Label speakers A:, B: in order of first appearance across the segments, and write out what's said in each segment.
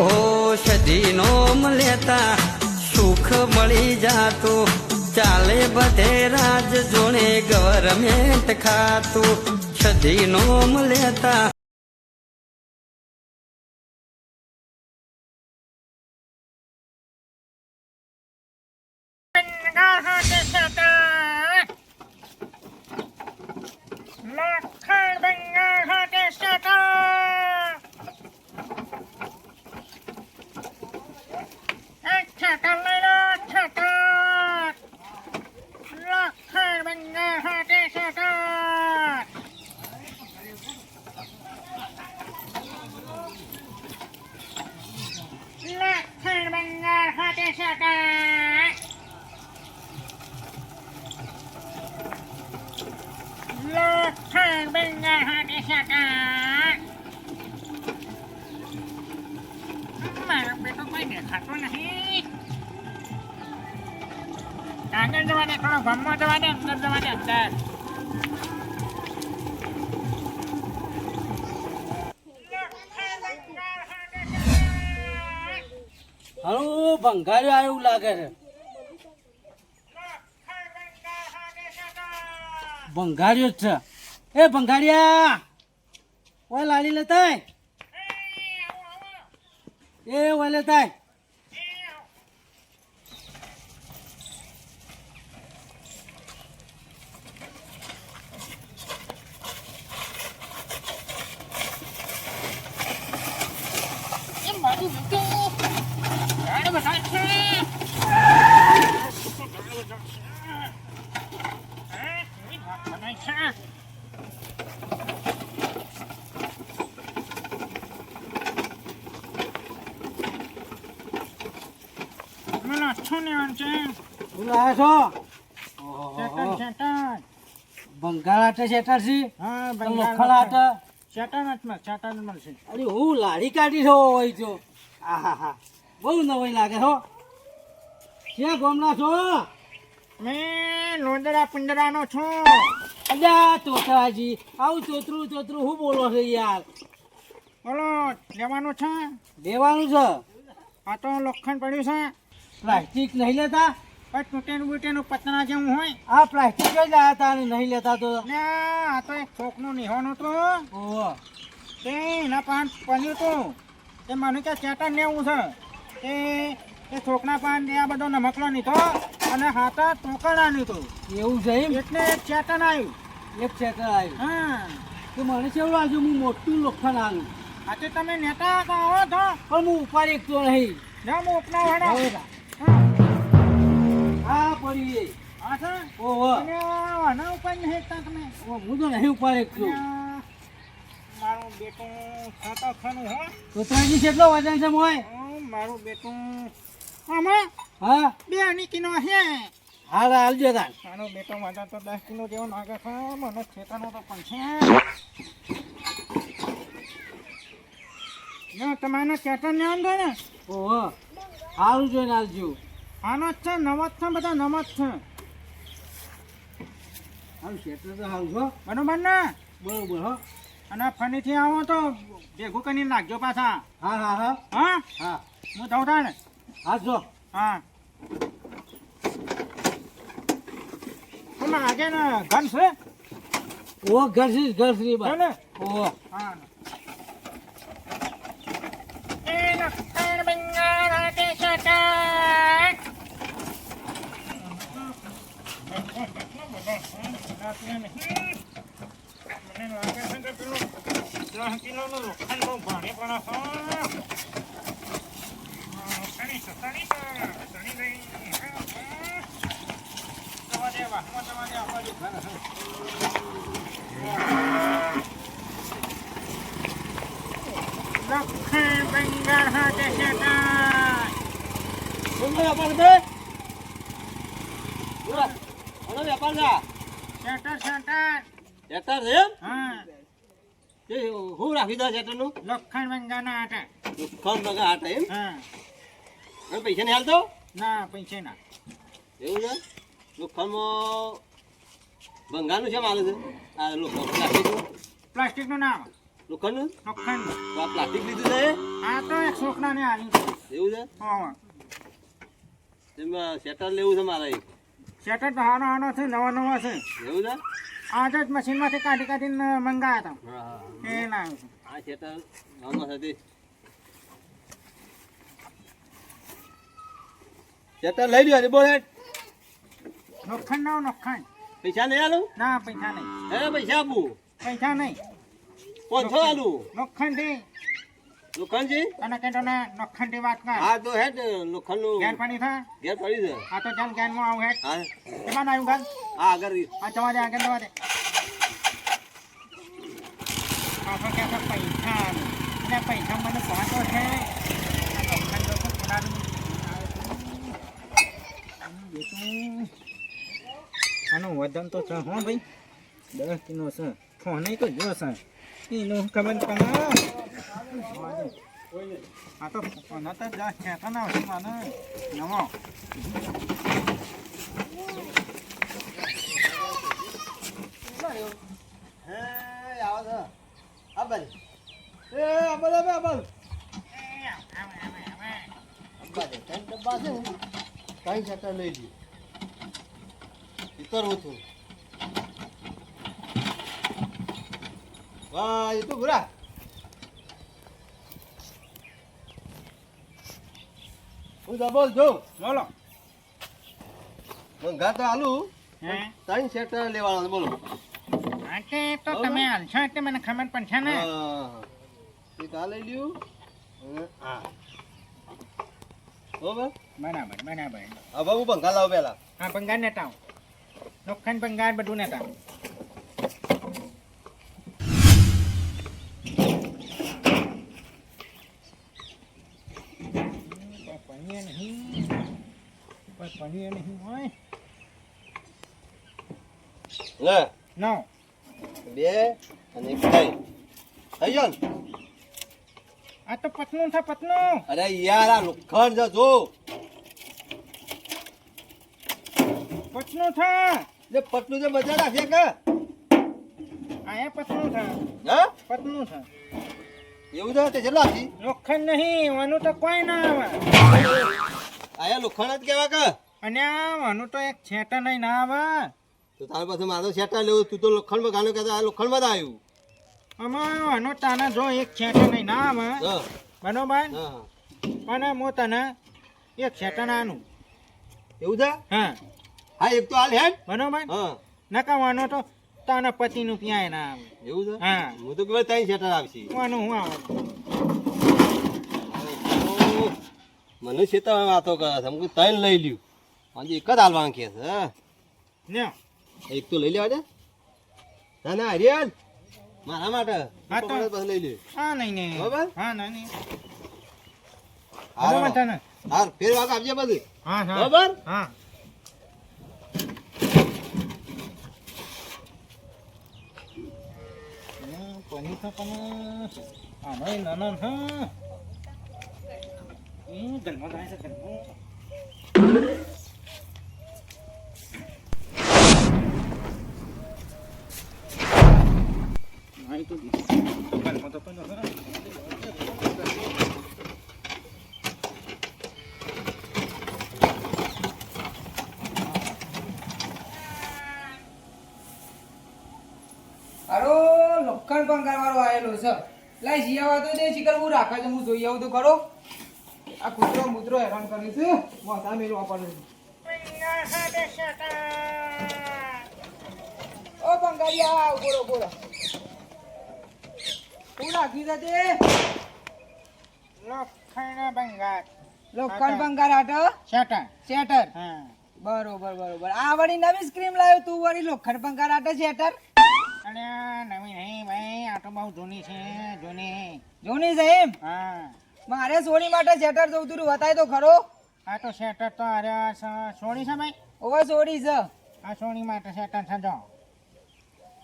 A: ઓ સદીનો લેતા સુખ મળી જાતું. ચાલે બધે રાજ જોડે ગવર્મેન્ટ ખાતું. સદીનો લેતા
B: લખણ બંગાળ હાટે શટર એક છટર લઈ લો છટર લખણ બંગાળ હાટે શટર લખણ બંગાળ શટર લખણ બંગાળ હાટે શટર મારો બેટો કોઈ દેખાતો નહીં આગળ જવા દે થોડો ગમો જવા અંદર જવા અંદર
C: હાલો ભંગારી એવું લાગે છે. ભંગાર્યો જ છે. એ ભંગાર્યા! ઓય લાડી લેતા એ ઓય લેતા
B: એમ મારું બેટું ગાડી બધા છે હે? એવી વાત બનાય છે મને અચ્છું નહીં આમ છે
C: શું લાવે છો
B: ચેતન ચેતન
C: આટે શેટર છે
B: હા
C: લોખંડ હાટે
B: ચેતન જ મળે મળશે
C: અરે હું લાડી કાઢી છો હોય છો આહા હા. બહુ નવાઈ લાગે છો ક્યાં ગોમના છો?
B: મેં લોંદડા પિંજરાનો છું.
C: અલ્યા તોતરાજી આવું ચોતરું ચોતરું હું બોલો છો યાર?
B: બોલો લેવાનું છે?
C: દેવાનું છે?
B: આ તો લોખંડ પડ્યું છે.
C: પ્લાસ્ટિક નહીં લેતા?
B: પણ તૂટેનું બૂટેનું પતરા જેવું હોય.
C: આ પ્લાસ્ટિક જ લાયા હતા અને નહીં લેતા તો?
B: આ તો એક છોકનું નિહોનું હતું.
C: ઓહો.
B: તે એના પાન પડ્યું હતું. તે મને કે ચેતન લેવું છે. તે એ છોકના પાન આ બધો નમકલો નીધો અને હાથા ટોકડા નીધો.
C: એવું છે
B: એટલે એક ચેતન આવ્યું.
C: એક ચેટન આવ્યું?
B: હા.
C: તો મને કેવું લાગ્યું હું મોટું લોખંડ આવ્યું
B: આજે તમે નેતા તો આવો છો
C: પણ હું ઉપાડી એકતો નહીં.
B: ના હું ઉપના વાળા
C: હવે આ પડી.
B: હા છે
C: ઓહો.
B: અને આના ઉપર નહીં એકતા તમે?
C: ઓહો, હું તો નહીં ઉપાડી
B: અને મારું બેટું ખાતા ખાનું હો
C: તોતરાજી કેટલો વજન છે મોય.
B: ઓ, મારું બેટું આમાં
C: હા?
B: બે અની કિલો છે.
C: હાલ હાલજો તાન
B: મારો બેટો માતા તો દસ કિલો જેવો નાગે છે. મને ખેતરનો તો પણ છે. ના તમારે ચેતન ને આંધો ને?
C: ઓહો. સારું જોઈને હાલજો.
B: આનો જ છે નમત છે બધા નમત છે.
C: હારું શેટર તો છો.
B: બરોબર ને?
C: બરોબર હો.
B: અને ફરીથી આવો તો ભેગું કરીને નાખજો પાછા.
C: હા હા હા.
B: હા?
C: હા.
B: હું જાઉં તા ને
C: હા જો.
B: હા. આજે ને ઘન છે?
C: ઓ ઘરસી ઘરસી
B: છે ને?
C: ઓ.
B: હા એ લખણ બંગાળ હાટે શટર મને લાગે છે કે પેલું દસ કિલોનું લોખંડ બહુ ભારે પડે છે. હા, સડી છે, સડી છે, સડી ગઈ. હા, હા. જવા દે, વાહમાં જવા દે, આ બાજુ ઘર છે. લખણ બંગાળ હાટે શટર
C: શું વેપાર છે બોલો વેપાર છે
B: શટર શટર
C: શેટર છે એમ
B: હા
C: એ હું રાખી દઉં શેટરનું
B: લખણ બંગાળના આટા.
C: લખણ બગા આટા એમ?
B: હા.
C: પૈસા નહીં હાલતો
B: ના પૈસા ના.
C: એવું છે? લોખંડમાં ભંગારનું છે માલ છે? આ લોખંડ પ્લાસ્ટિકનું?
B: પ્લાસ્ટિકનું નામ
C: લોખંડનું?
B: લોખંડ
C: તો આ પ્લાસ્ટિક લીધું છે
B: આ તો એક શોખના ને આલી છે.
D: એવું છે?
B: હા
D: એમાં શેટર લેવું છે મારે. એક.
B: શેટર તો હારો હારો છે નવા નવા છે.
D: એવું છે?
B: આજે જ મશીનમાંથી કાઢી કાઢીને મંગાયા હતા. એ ના આવ્યું
D: આ ખેતર નાનો હતી ખેતર લઈ લ્યો બોલ હેઠ
B: નોખણ ના નોખણ.
D: પૈસા લઈ આલું?
B: ના પૈસા નહીં.
D: હે પૈસા આપું?
B: પૈસા નહીં.
D: પાંચસો આલું?
B: નોખંડી
D: લોખંડજી
B: અને કે ના નોખંડી વાત કર.
D: હા તો હેડ લોખંડનું
B: ગેર પાણી થા?
D: ઘેર પડી છે.
B: આ તો ચાલ ગેરમાં આવું હેડ.
D: હા.
B: કેમાં આવ્યું ઘર?
D: હા આગળ
B: આ જવા દે આગળ જવા દે. પાછો કે છે પૈસા અને પૈસા મને પહોંચો છે આ નોખંડ તો થોડાનું આનું વજન તો છે હો ભાઈ દસ કિલો છે ફોન તો જો છે એનું ખબર પડે આ તો ફોન તો દસ ખેતા ના આવશે મને નવો
D: હે આવો છો અબલ એ અબલ અબલ અબલ અબ્બા દે ત્રણ ડબ્બા છે ને ત્રણ શેટર લઈ લ્યો. ઉતરવું છું. વાહ એ તો ભૂરા. હું ડબલ જોઉં
B: બોલો.
D: મંગા તો આલુ.
B: હે?
D: ત્રણ શેટર લેવાના બોલો.
B: આટલે તો તમે હાલશો એટલે મને ખબર પડશે ને.
D: હા. એક આ લઈ લ્યું. આ. બરોબર
B: બરાબર.
D: હું પંખા લાવું પેલા
B: હા લોખંડ બધું. નહીં નહીં હોય
D: લે
B: નો.
D: બે અને એક થઈ ગયો ને
B: આ તો પતનું છે પતનું.
D: અરે યાર આ લોખંડ છે જો.
B: પતલું છે
D: જે પતનું જે બજાર રાખે કે
B: આયા એ પતલું છે
D: હા?
B: પતલું છે
D: એવું છે તે હતી
B: લોખંડ નહીં વાનું તો કોઈ ના આવે.
D: આયા લોખંડ જ કેવા કે.
B: અને આ વાનું તો એક છેટા નહીં ના આવે.
D: તો તારી પાસે મારો શેટા લેવું તું તો લોખંડમાં ગાનો કહેતા આ લોખંડમાં જ આવ્યું.
B: અમારો વાનું તાના જો એક છેટા નહીં ના આવે
D: હા.
B: પણ મો તને એક છેટા નાનું
D: એવું છે?
B: હા.
D: હા એક તો હાલ હેડ.
B: બરોબર?
D: હા.
B: નકાવાનું તો તાના પતિનું પ્યાય ના આવે
D: એવું છે?
B: હા.
D: હું તો કહેવાય ત્રણ છેટા આવશે
B: આનું હું આવે
D: મને શેતા વાતો કરે છે. હું ત્રણ લઈ લ્યું. આજે એક જ હાલવાનું કે છે
B: ને
D: એક તો લઈ લેવા દે. ના ના હરિયલ મારા માટે.
B: હા તો.
D: બસ લઈ લે.
B: હા નહીં નહીં.
D: બરાબર?
B: હા ના નહીં.
D: હારો. હાર ફેર વાગ આપજે બધું
B: હા હા.
D: બરોબર?
B: હા. પનીર તો પણ આમાંય નાના હા. ગલમાં થાય છે ગલમાં
E: લોખંડ પંકાર વાળો આવેલો છે. લાઈ જીયાવા તો દે હું રાખે છે હું જોઈ આવું તો ખરો આ કૂતરો મૂતરો હેરાન કર્યું છે મોટા મેલું આપણને ઓ પંકારિયા બોલો બોલો. તે
B: લોખંડ
E: લોખંડ
B: શેટર
E: શેટર
B: હા.
E: બરોબર બરોબર. આ વળી નવી સ્ક્રીમ લાવ્યો તું વળી લોખંડ પંકાર હાટે શેટર
B: અને નવી નહીં ભાઈ આ તો બહુ જૂની છે જૂની.
E: જોની છે એમ?
B: હા.
E: મારે સોની માટે શેટર જોતું હતું બતાય તો ખરો.
B: આ તો શેટર તો અરે સોની છે ભાઈ?
E: ઓવે સોની છે.
B: આ સોની માટે શેટર છે જો.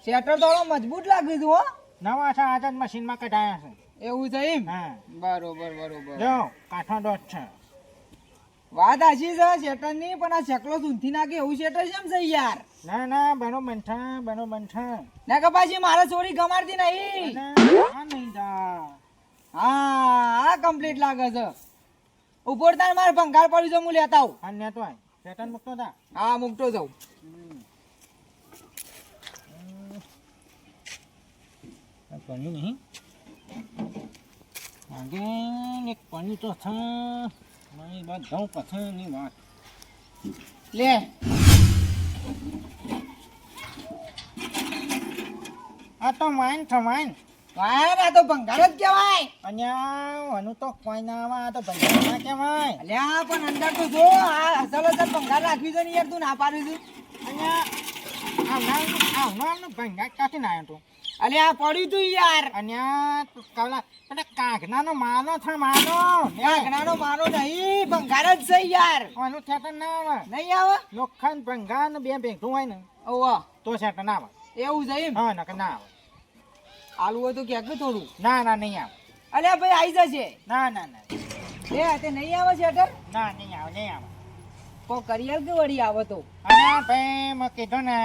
E: શેટર તો મજબૂત લાગ્યું હતું હો.
B: નવા છે જ મશીનમાં કઢાયા છે.
E: એવું છે એમ?
B: હા.
E: બરોબર બરોબર.
B: જો કાઠો દોત છે.
E: વાત આછી છે શેટરની પણ આ ચકલો સુંથી નાખે એવું શેટર કેમ છે યાર.
B: ના ના બનો મંઠા બનો મંઠા
E: ના કે પાછી મારે ચોરી ગમાડતી નહીં.
B: આ નહીં જા.
E: હા આ કમ્પ્લીટ લાગે છે. ઉપરતા મારે ભંગાર પડ્યું છે હું લેતા આવું.
B: અને તો શેટર મૂકતો તા
E: હા મૂકતો જાઉં.
B: પન્યું નહીં. આગે એક પન્યું તો છે. મારી બાદ ઘઉં વાત.
E: લે.
B: આ તો માઇન છે માઇન
E: વાયર આ તો ભંગાર જ કહેવાય.
B: અહીંયા આનું તો કોઈ ના આ તો ભંગાર ના કહેવાય.
E: અલ્યા પણ અંદર તો જો આ અસલ અસલ ભંગાર રાખવી છે ને યાર તું ના પાડ્યું છું.
B: અહીંયા આવનાર આવનારનું ભંગાર ક્યાંથી ના આવ્યો તું?
E: અલ્યા આ પડ્યું તું યાર.
B: અન્યા કવલા અને કાંકનાનો માનો છે માનો.
E: કાગનાનો માનો નહીં ભંગાર જ છે યાર.
B: આનું થેટન ના આવે.
E: નહીં આવે?
B: લોખંડ ભંગાર ને બે ભેગું હોય ને
E: ઓવા.
B: તો થેટર ના આવે.
E: એવું છે એમ?
B: હા નકર ના આવે.
E: આલુ હોય તો ક્યાંક થોડું.
B: ના ના નહીં આવે.
E: અલે ભાઈ આવી જશે.
B: ના ના ના.
E: એ તે નહીં આવે શેટર?
B: ના નહીં આવે નહીં આવે.
E: કો કરિયર કે વળી આવે તો?
B: અને ભાઈ મેં કીધું ને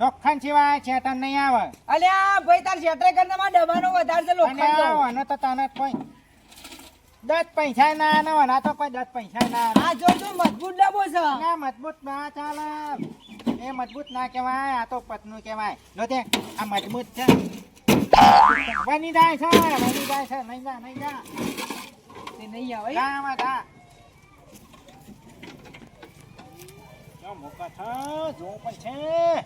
B: લોખંડ સિવાય થેટર નહીં આવે.
E: અલ્યા ભાઈ તાર શેટર કરતા માં ડબાનો વધારે છે લોખંડ
B: આનો તો તને કોઈ. દસ પૈસા ના આવે આના તો કોઈ દસ પૈસા ના.
E: આ જો તું મજબૂત ડબ્બો છે.
B: ના મજબૂત ના ચાલે. એ મજબૂત ના કહેવાય આ તો પતનું કહેવાય. જો તે આ મજબૂત છે. બની જાય છે બની જાય છે નહીં જા નહીં જા.
E: તે નહીં આવે?
B: ના માં જા. મોકા થા જો પણ છે.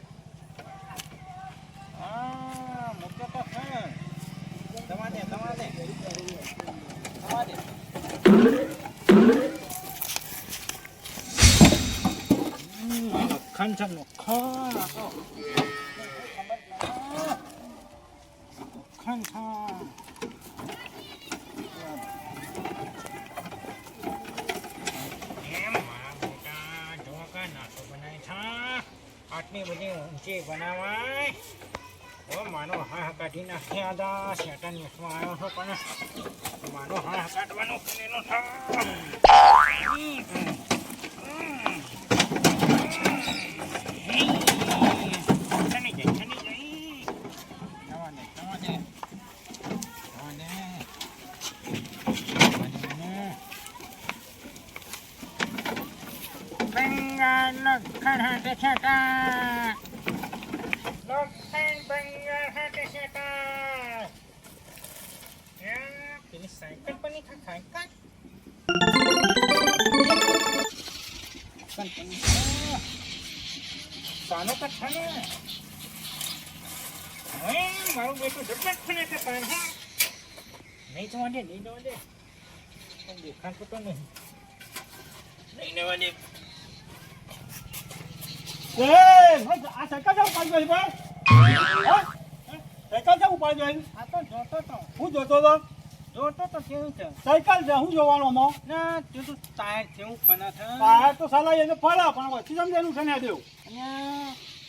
B: મારા બેટા ઢોકા નાસ્તો બનાય છે આટલી બધી ઊંચી બનાવાય માનો હા કાઢી નાખ્યા હતા શેટન ન્યૂઝમાં આવ્યો છો પણ માનો હા કાઢવાનો કરેલો છે સાનો તો છે ને હવે મારું બેટું જબરજસ્ત છે તે પાન હા. નહીં જવા દે નહીં જવા દે. પણ દેખાતું તો નહીં. નહીં જવા દે.
F: આ સાયકલ કેમ ઉપાડી ગઈ ભાઈ? સાયકલ કેમ ઉપાડી ગઈ?
B: આ તો જોતો તો.
F: હું જોતો તો?
B: જોતો તો કેવું છે?
F: સાયકલ છે હું જોવાનો માં.
B: ના તું તો ટાયર કેવું બને છે.
F: ટાયર તો સાલા એને ફરા પણ વચ્ચે સમજેલું છે ને દેવ
B: અને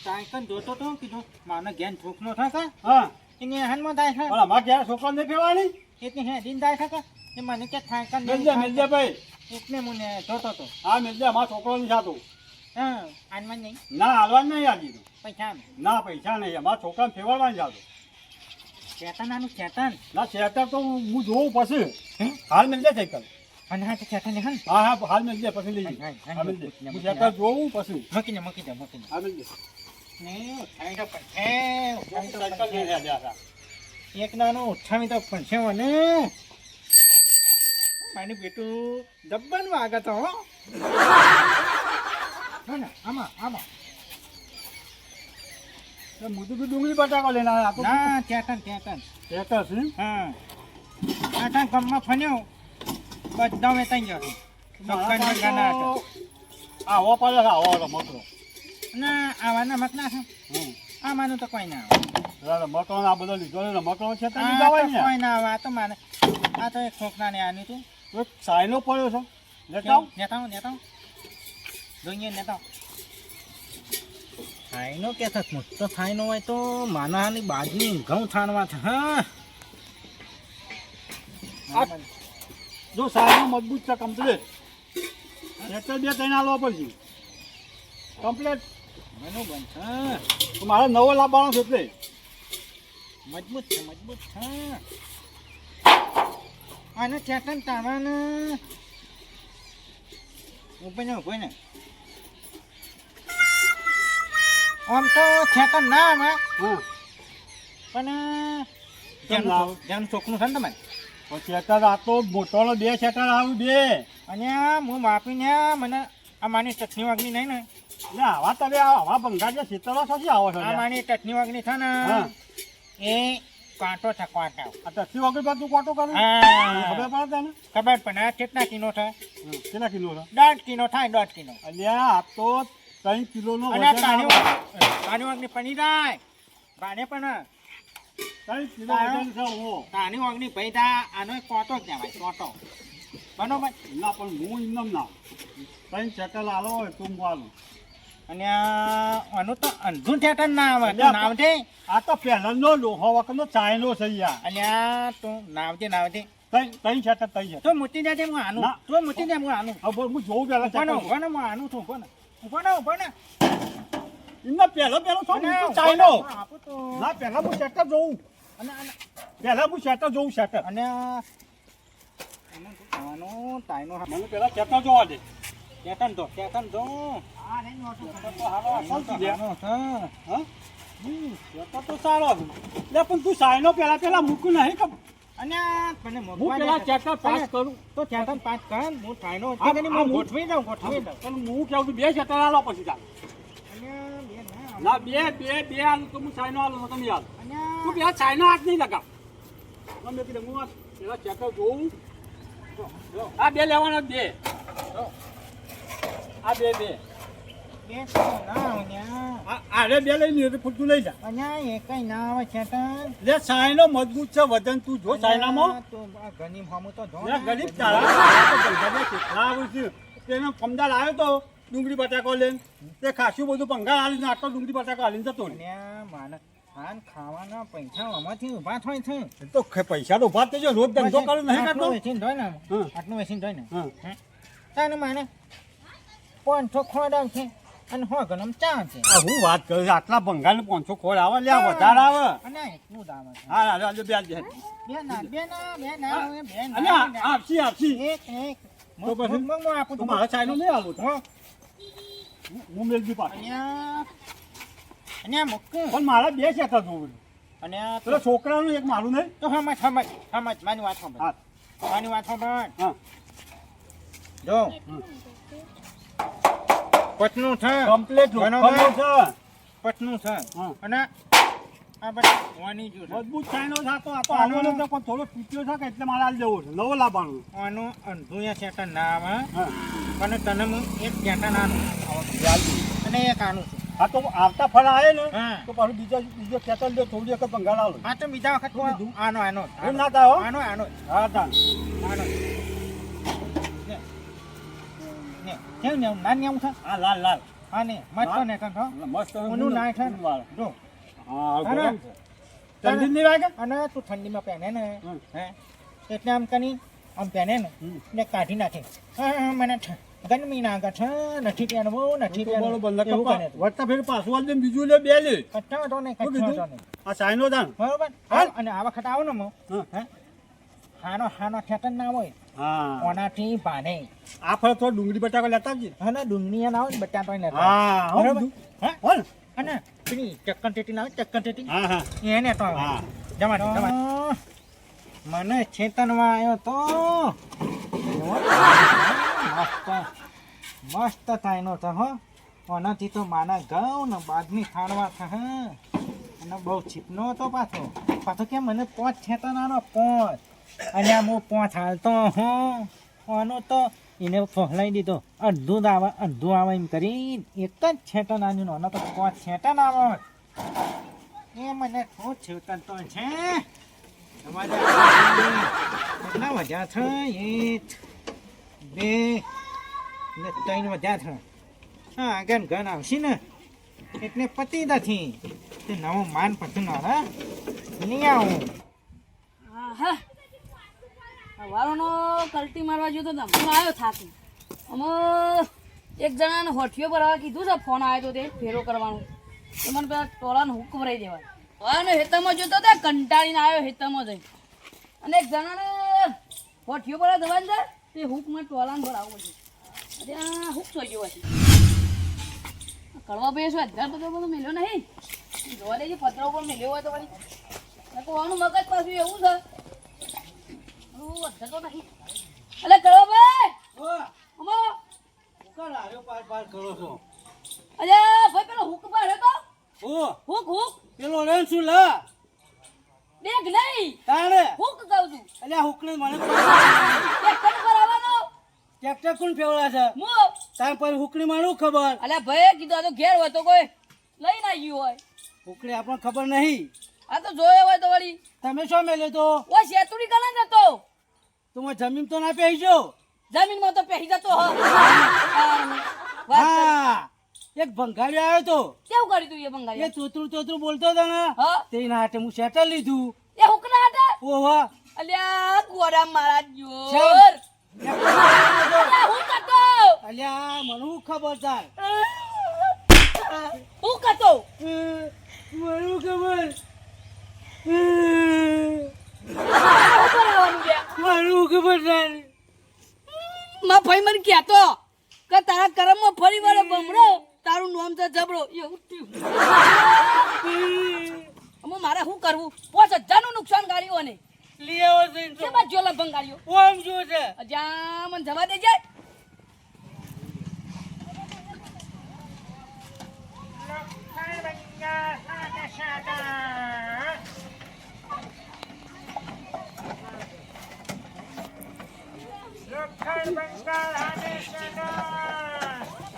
B: સાયકલ જોતો તો કીધું માનો ઘેન થાય કે?
F: હા.
B: એને હેનમાં થાય. છે
F: પણ અમારે ઘેર છોકરા નહીં ફેરવાની
B: એટલે હે દિન થાય છે કે? એ મને કે સાયકલ
F: મિલજે મિલજે ભાઈ.
B: એટલે મને જોતો તો.
F: હા મિલજે અમારા છોકરો નહીં જાતો
B: હા આનમાં નહીં.
F: ના હાલવાનું નહીં આજી તો
B: પૈસા
F: ના. પૈસા નહીં. મારા છોકરાને ફેરવાનું જાતો.
B: ચેતન આનું ચેતન
F: ના ચેતન તો હું જોઉં પછી. હાલ મિલજે સાયકલ
B: અને હા તો ચેતન ને.
F: હા હા હાલ મિલજે પછી લઈ
B: જાય હા,
F: હા મિલજે
B: હું
F: શેટર જોઉં પછી.
B: મકીને મૂકી દે મૂકી દે.
F: હા મિલજે
B: એક નાનું ઉઠાવી તો પડશે મને. મારું બેટું દબ્બન વાગે તો આમાં આમાં.
F: મોટું ડુંગળી બટાકો લઈને આવ્યા. આ તો
B: ના ચેતન ચેતન
F: શેટર છે?
B: હા. આખા ગામમાં ફન્યો બધા વેચાઈ ગયો.
F: આવો પડે આવો રમકડો
B: ના આવાના મત ના છે. આમાંનું તો કોઈ ના આવે
F: આ બધો લીધો રમકડો છે તો ને
B: કોઈ ના આવે આ તો માને આ તો એક છોકરા ને આની તું.
F: સાયલો પડ્યો છે. લેતા
B: નેતાઓ નેતાઓ. જોઈએ નેતાઓ. થાયનો કે છે? મોટો થાયનો હોય તો માનાની બાજુની ઘઉં થાણવા છે હા.
F: જો સાયલો મજબૂત છે કમ્પ્લીટ લેટર બે ત્રણ લો પડશે કમ્પ્લીટ
B: બનશે
F: તો મારે નવો લાવવાનો છે એટલે.
B: મજબૂત છે મજબૂત છે. અને ચેતન તારાને. ઊભો ને ઊભો ને. આમ તો ચેતન ના આવે પણ જેમ? ચોકનું છે ને તમારે
F: છેતર આ તો મોટોનો બે શેટર આવું બે.
B: અને હું માપીને મને આ માની ચટણી વાગણી નહીં ને.
F: આવા તમે આવા ભંગાર જે શીતળો સાચી આવો છો?
B: માની ચટણી વાગની છે ને એ કાંટો છે કાંટો.
F: આ ટસી વગર પર તું કોટો કરું? ખબર પડે તને?
B: ખબર પણ આ કેટલા કિલો
F: છે? કેટલા કિલો છે?
B: દોઢ કિલો થાય દોઢ કિલો.
F: અલ્યા આ તો ત્રણ
B: કાણી
F: આવે.
B: વાગની પની જાય બાને પણ
F: ત્રણ કિલો વજન છે ઓહો.
B: કાણી વાગની પડી તા આનો કોટો કહેવાય કોટો. બરોબર?
F: ના પણ હું એમનેમ ના ત્રણ ચકલ આલો હોય તું આલું.
B: અને આનું તો અંધું થેટર ના આવે નાવજે
F: આ તો પહેલાનો લોહો વખતનો ચાયનો છે યાર.
B: અને આ તું નાવજે નાવજે
F: ત્રણ ત્રણ શેટર ત્રણ છે
B: તો દેજે હું આનું.
F: તો
B: તું મૂકી હું આનું.
F: હવે હું જોઉં પહેલા
B: ઊભો ને
F: શેટર
B: ઊભો ને હું આનું છું ને. ને ને.
F: એમને પહેલો પહેલો છો હું ચાયનો.
B: હું
F: ના પહેલા હું શેટર જોઉં.
B: અને
F: પહેલા હું શેટર જોઉં શેટર
B: અને આનું કરવાનું?
F: મને પહેલા શેટર જોવા દે.
B: ચેતન તો ચેતન તો
F: આ નહીં તો અસલ છે લ્યા. હા? હમ, તો સારો. લે પણ તું સાયનો પહેલા પેલા મૂકું નહીં કે
B: અને આ મને
F: હું
B: મૂકવા
F: પેલા
B: દે.
F: પાસ કરું
B: તો ચેતન પાંચ કર હું તાઈનો
F: આ-
B: કે હું
F: હું-
B: ગોઠવી દઉં ગોઠવી દઉં
F: પણ હું કેવું બે શેટર આલો પછી ચાલ
B: અને બે ના
F: બે બે બે આલુ તો હું સાયનો આલો તો તમે આલો
B: અને
F: તું પેલા સાયનો હાથ નહીં લગાવ તે હું પેલા શેટર જોઉં. આ બે લેવાના જ બે જો. આ બે બે.
B: બે ના
F: આરે બે લઈ ફૂટતું લઈ જા.
B: અહીંયા એ એકેય ના આવે ચેતન
F: લે સાયનો મજબૂત છે વજન તું જો સાયનામાં.
B: આ હમું તો જો
F: ગરીબ તારા. આ તો પૈસામાં કેટલા આવે છે તેનો ફમદાર આવ્યો તો ડુંગળી બટાકો લઈને. તે ખાસું બધું ભંગાર આલીને આટલો ડુંગળી બટાકો આલીને જતો.
B: આ ખાન ખાવાના પૈસા આમાંથી ઊભા થાય છે
F: તો ખ- પૈસા તો ઊભા થઈ જાય રોજ ધંધો કરો નહીં કરતો.
B: આટલું વેચીને જોઈ ને. આટલું વેચીને જોઈ ને તાને માને પાંચસો ખોડ છે? અને હો ગરમ ચા છે.
F: આ હું વાત કરું છું, આટલા ભંગારને પાંચસો ખોડ આવે લે વધારે આવે.
B: અને એટલું દામ છે.
F: હા હા બે.
B: બે ના બે ના બે ના બે ના
F: અને આ- આ આપશી આપશી
B: એક એક.
F: તો પછી?
B: હું હું આપું
F: તો
B: છું.
F: મારા ચાયનો નહીં આવું
B: હો.
F: હું- મેલજી પાછો.
B: અને
F: પણ મારા બે શેઠા જોવું.
B: અને
F: પેલા છોકરાનું એક મારું નહીં.
B: તો હમજ હમજ હમજ મારી વાત સાંભળ. મારી વાત સાંભળ. જો. પટનું છે.
F: કમ્પ્લીટ. લોખંડનું છે.
B: પટનું છે. અને આ બધા વાની જો
F: મજબૂત ચાઇનો છે તો. આ તો આનો તો પણ થોડો તૂટ્યો છે કે એટલે મારે આલી દેવો છે. લવો લાવવાનું
B: આનો અંધુયા સેટન
F: નામ
B: અને તને હું એક સેટન આનું અને એક આનું છું.
F: આ તો આવતા ફળ આવે ને તો પાછું બીજા બીજો ખેતર દે થોડી વખત ભંગાર આવે
B: આ તો બીજા વખત આનો આનો.
F: ના થાય
B: આનો આનો.
F: હા તાન
B: આનો. કેમ ને ના ને આવું છે
F: હા લાલ લાલ.
B: હા ને મત ને કંઠો
F: મસ્ત
B: ઓનું ના. જો.
F: હા ઠંડી વાગે?
B: અને તું ઠંડીમાં પહેને ને. હે? એટલે આમ કની આમ પહેને ને. ને કાઢી નાખે. હા મને ગરમી ના છે નથી પહેરવું નથી
F: ફેર પાછું આલી દે બીજું લે બે લે.
B: કચ્છા તો?
F: આ દાન
B: બરોબર? અને આ વખત આવો ને મો.
F: હે.
B: હાનો હાનો ખેતન ના હોય. ઓનાથી ભાને?
F: આ ફળ તો ડુંગળી બટાકા લેતા
B: અને ડુંગળી ના આવે ને ને
F: હા
B: બરોબર. હે?
F: ને?
B: અને પેલી ચક્કન ટેટી ના ચક્કન ટેટી?
F: હા હા.
B: એને તો જવા દે. મને ચેતનમાં આવ્યો તો. મસ્ત મસ્ત થાયનો તો હો. આનાથી તો માના ઘઉં ને બાદની ખાણવા થશે અને બહુ છીપનો હતો પાછો. પાછો કે મને પોચ છેતનાનો પોચ. આમ હું પોચ હાલતો, હું આનો તો એને ફહલાઈ દીધો. અડધું આવે અડધું આવે એમ કરી એક જ છેટો નાની નાનો તો પોચ ના આવે. એ મને શું છેવટન તો છે. કેટલા વધ્યા છે? એક, બે, ને ત્રણ વધ્યા છે. હા, આગળ ઘર આવશે ને. એટલે પતી નથી. તે નવો માન પછી ના નહીં આવું.
G: આહા. આ વારોનો કલટી મારવા જોયો તો હું આવ્યો થાકી. અમે એક જણાને હોઠીઓ પર આવવા કીધું છે, ફોન આવ્યો તો તે ફેરો કરવાનું. તો મને પેલા ટોળાને હુક ભરાઈ દેવાય અને હેતામાં જોતો તો કંટાળીને આવ્યો હેતામાં જઈ અને એક જણાને હોઠિયો પર દવા અંદર તે હુકમાં ટોલાન ભરાવું પડશે ત્યાં હુક થઈ ગયો હશે કડવા ભાઈ શું અધ્યાર બધો બધો મેલ્યો નહીં. જોવા દેજે, પતરા ઉપર મેલ્યો હોય તો વળી. તો આનું મગજ પાછું એવું છે આનું અધ્યાર તો નહીં અલે કડવા ભાઈ અમો
C: કર આર્યો પાર પાર કરો છો
G: અલ્યા ભાઈ પેલો હુક પર હતો
C: ઓ
G: હુક હુક
C: પેલો રેન શું લા
G: દેખ નહીં
C: તાણે
G: હુક કહું છું
C: અલ્યા હુકને મને
G: ટ્રેક્ટર પર આવવાનો
C: ટ્રેક્ટર કોણ ફેવડા છે
G: મો
C: તાર પર હુકડી મારું ખબર
G: અલ્યા ભાઈ કીધું આ તો ઘેર હોય તો કોઈ લઈ ના ગયું હોય.
C: હુકડી આપણને ખબર નહીં
G: આ તો જોયો હોય તો વળી.
C: તમે શું મેલ્યો તો?
G: ઓ શેતુડી કને જતો
C: તું જમીન તો ના પહેજો
G: જમીનમાં તો પહેરી જતો હ.
C: હા. એક ભંગારી આવ્યો તો.
G: કેવું કર્યું તું એ
C: એ
G: ચોતરું
C: તોતરું બોલતો હતો ને.
G: હા.
C: તેના હાટે હું સેટલ લીધું.
G: એ હુકના હાટે
C: ઓહો.
G: અલ્યા ગોરા મારા જોર. અલ્યા કતો?
C: અલ્યા મને હું ખબર તાર?
G: હું કતો?
C: મને ખબર?
G: ઉપર આવવાનું છે
C: મને ખબર
G: તારમાં ભાઈ મને કહેતો કે તારા કરમમાં ફરી વાર બમડો તારું નામ છે જબડો એવું થયું. મારે શું કરવું? પાંચ હજારનું નુકસાન ગાડીઓ ને
C: લઈ આવો છે
G: કે બાદ
C: ઓમ જો છે.
G: જ્યાં મને જવા દે જાય
B: લોખંડ બંગાળ હાથે સાદા. લોખંડ બંગાળ હાથે સાદા.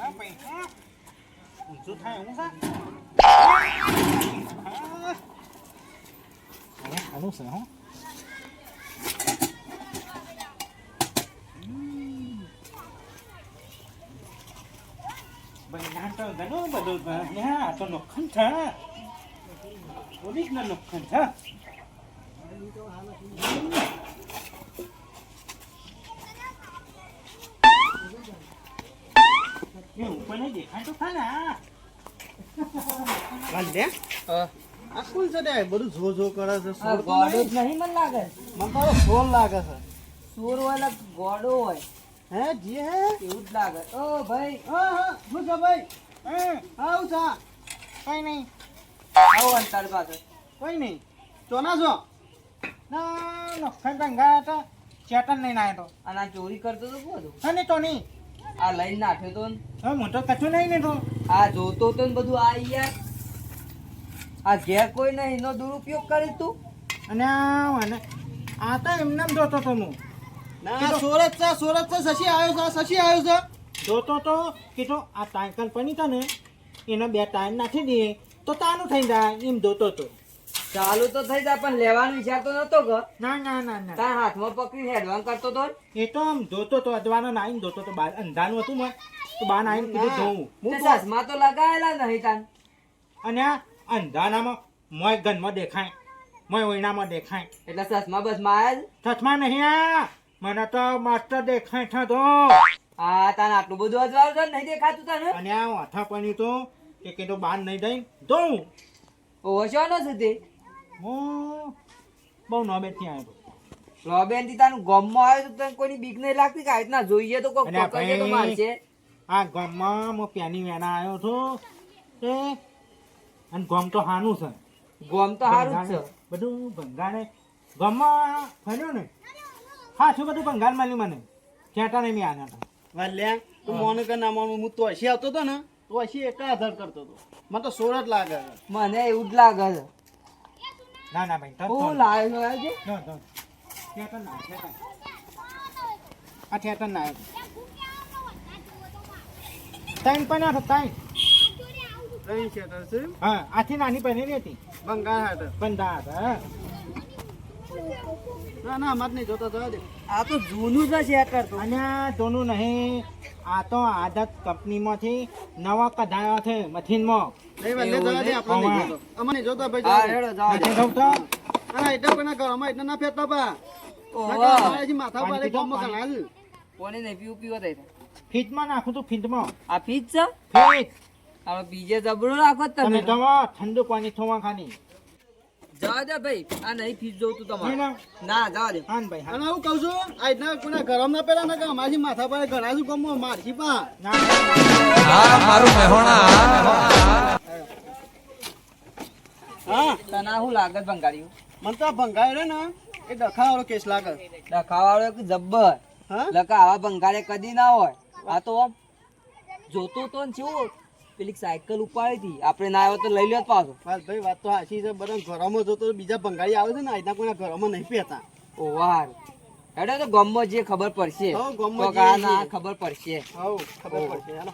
B: આ પૈસા ઊંચું થાય એવું છે હા. હવે આનું છે હો બન્યા તો ઘણું બધું આ તો લોખંડ છે ઓરિજિનલ લોખંડ છે એ ઉપર નહીં દેખાય તો ખરા
D: વાંધે આ કોણ છે તે બધું જો જો કરે છે
H: જ
D: નહીં.
H: મને લાગે
D: મને તો સોર લાગે છે
H: ચોર હોય ગોડો હોય
D: હે જી હે
H: એવું જ લાગે ઓ ભાઈ
D: હા હા શું છે ભાઈ આવું છે
B: કઈ નહીં.
H: આવો અંતર પાસે.
B: કોઈ નહીં.
D: ચોના છો?
B: ના લોખંડ બંગાળ હતા ચેતન લઈને આવ્યો તો.
H: અને આ ચોરી કરતો તો હતું?
B: હા તો નહીં
H: આ લઈને નાખ્યો તો.
B: હવે હું તો કશું નહીં ને તો.
H: આ જોતો તો ને બધું આ યાર. આ ઘેર કોઈ નહીં એનો દુરુપયોગ કરી તું.
B: અને આ આ તો એમને એમ જોતો તો હું.
D: ના સોરત છે સોરત છે શશી આવ્યો છે શશી આવ્યો છે.
B: જોતો તો કીધું આ ટાંકણ પડી ને એનો બે ટાઈમ નાખી દઈએ તો તાનું થઈ જાય. એમ જોતો તો.
H: ચાલુ તો થઈ જાય પણ લેવાનો વિચાર તો નતો કે
B: ના ના ના ના.
H: તાર હાથમાં પકડી હેડવાન કરતો તો
B: એ તો આમ જોતો તો અજવાનો નાઈને જોતો તો બાર અંધાનું હતું ને તો બહાર આવીને કીધું જોઉં.
H: હું ચશ્મા તો લગાવેલા નહીં તાન.
B: અને આ અંધાનામાં મોય ગનમાં દેખાય મોય ઓઈનામાં દેખાય.
H: એટલે ચશ્મા બસમાં
B: ચશ્મા નહીં આ મને તો માસ્ટર દેખાય છે તો.
H: આ તાન આટલું બધું અજવાળું છે નહીં દેખાતું તને?
B: અને આ વાથા પાણી તો કે કીધું બહાર નહીં જઈને તો
H: ઓવો શોનો છે તે?
B: હું બહુ નો બેઠી
H: આવ્યો રોબેનથી તારું ગમમાં આવ્યો તો તને કોઈની બીક નહીં લાગતી કે આ જોઈએ તો કોઈ પકડશે તો મારશે?
B: આ ગામમાં હું પ્યાની વેના આવ્યો તો એ અને ગમ તો હાનું છે.
H: ગમ તો હારું જ છે.
B: બધું ભંગાણે ગમમાં ફર્યો ને? હા શું બધું ભંગાણ મળ્યું મને? ક્યાંટા નહીં મેં આના હતા
D: વાલ્યા તું મોનું કે ના મોનું હું તો હસી આવતો તો ને તો હસી એક આધાર કરતો તો મને તો સોર જ લાગે છે
H: મને એવું જ લાગે છે
B: ના ના ભાઈ
H: હું
B: ફોન.
H: છે આજે?
B: જો, જો. થિયેટર ના થિયેટર. આ થિયેટર ના પણ ટાઈમ
D: ત્રણ શેટર છે
B: હા આથી નાની પહેરી હતી
D: બંગાળ હાટે
B: બંધા હતા હા.
D: ના ના અમારે નહીં જોતા જવા દે.
H: આ તો જૂનું છે શેટર તો.
B: અને જૂનું નહીં આ તો આદત કંપનીમાંથી નવા કઢાયો છે મથિનમાં
D: નહીં જોતો. ભાઈ
B: જોતો?
D: ના એટલે પણ ના કરો અમારે એટલે ના ફેરતા બા.
H: ઓહો.
D: માથા
B: પર
D: એક
B: પીધો?
D: ગામમાં
H: કોને નહીં પીવું પીવો થઈ
B: ફીટમાં નાખું તું ફીટમાં
H: આ ફીટ છે?
B: ફીટ
H: હવે બીજે જબરો રાખો
B: તમે
H: તમે
B: ઠંડુ પાણી થોવા ખાની
H: જવા દે ભાઈ આ નહીં ફીજ જોઉં તું તમારે.
B: ના
H: ના. જવા દે.
B: હાન ભાઈ
D: અને હું કહું છું આજના કોના ગરમ ના પેલા ના અમારી માથા પર ઘણા શું ગમો મારશી પા
B: ના ના,
F: હા મારું મહેણા
D: હા.
H: તને શું લાગે ભંગાર્યું
D: મને તો આ રે ને એ ડખાવાળો કેસ લાગે.
H: ડખાવાળો એક જબ્બર.
D: હા?
H: લકા આવા ભંગારે કદી ના હોય. આ તો જોતું તો ને કેવું પેલી સાયકલ ઉપાડી હતી. આપણે ના આવ્યો તો લઈ લ્યો પાછો.
D: બસ ભાઈ વાત તો સાચી છે. બધા ઘરોમાં જોતો બીજા ભંગારી આવે છે ને આજના કોઈના ઘરોમાં નહીં પહેતા
H: ઓ વાર હેડો તો ગમમાં જે ખબર પડશે.
D: હો,
H: તો
D: જે.
H: ખબર પડશે.
D: હવ ખબર પડશે. હાલો.